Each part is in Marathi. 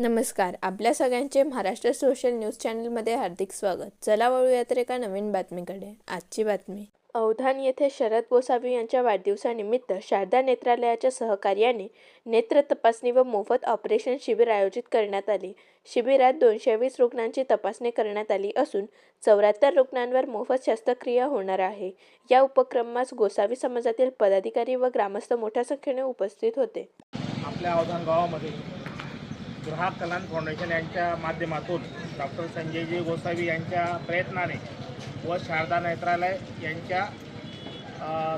नमस्कार आपल्या सगळ्यांचे महाराष्ट्र सोशल न्यूज चॅनलमध्ये हार्दिक स्वागत. चला वळूयात तर एका नवीन बातमीकडे. आजची बातमी. अवधान येथे शरद गोसावी यांच्या वाढदिवसानिमित्त शारदा नेत्रालयाच्या सहकार्याने नेत्र तपासणी व मोफत ऑपरेशन शिबिर आयोजित करण्यात आले. शिबिरात दोनशे वीस रुग्णांची तपासणी करण्यात आली असून चौऱ्याहत्तर रुग्णांवर मोफत शस्त्रक्रिया होणार आहे. या उपक्रमास गोसावी समाजातील पदाधिकारी व ग्रामस्थ मोठ्या संख्येने उपस्थित होते. आपल्या अवधान गावामध्ये ग्राहक कल्याण फाउंडेशन यांच्या माध्यमातून डॉक्टर संजयजी गोसावी यांच्या प्रयत्नाने व शारदा नेत्रालय यांच्या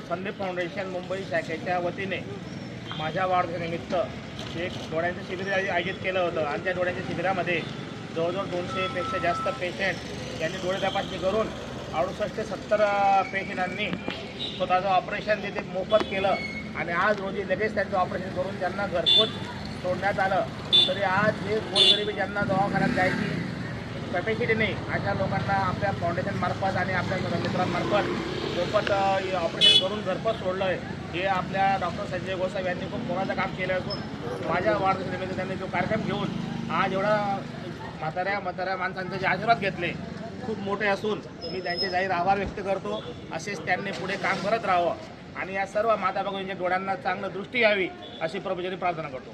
संदीप फाउंडेशन मुंबई शाखेच्या वतीने माझ्या वाढदिवसानिमित्त एक डोळ्यांचं शिबिर आयोजित केलं होतं. आणि त्या डोळ्यांच्या शिबिरामध्ये जवळजवळ दोनशेपेक्षा जास्त पेशंट यांनी डोळे तपासणी करून अडुसष्ट ते सत्तर पेशंटांनी स्वतःचं ऑपरेशन तिथे मोफत केलं. आणि आज रोजी लगेच त्यांचं ऑपरेशन करून त्यांना घरपोच सोडण्यात आलं तरी आज हे गोरगरिबी ज्यांना दवाखान्यात जायची कॅपॅसिटी नाही अशा लोकांना आपल्या फाउंडेशनमार्फत आणि आपल्या मित्रांमार्फत मोफत ऑपरेशन करून घरपोच सोडलं आहे हे आपल्या डॉक्टर संजय गोसावी यांनी खूप मोलाचं काम केलं असून माझ्या वाढदिवसानिमित्त त्यांनी जो कार्यक्रम घेऊन आज एवढा म्हाताऱ्या म्हाताऱ्या माणसांचे जे आशीर्वाद घेतले खूप मोठे असून मी त्यांचे जाहीर आभार व्यक्त करतो. असेच त्यांनी पुढे काम करत राहावं आणि या सर्व माता भगिनींच्या डोळ्यांना चांगलं दृष्टी यावी अशी प्रभूजींनी प्रार्थना करतो.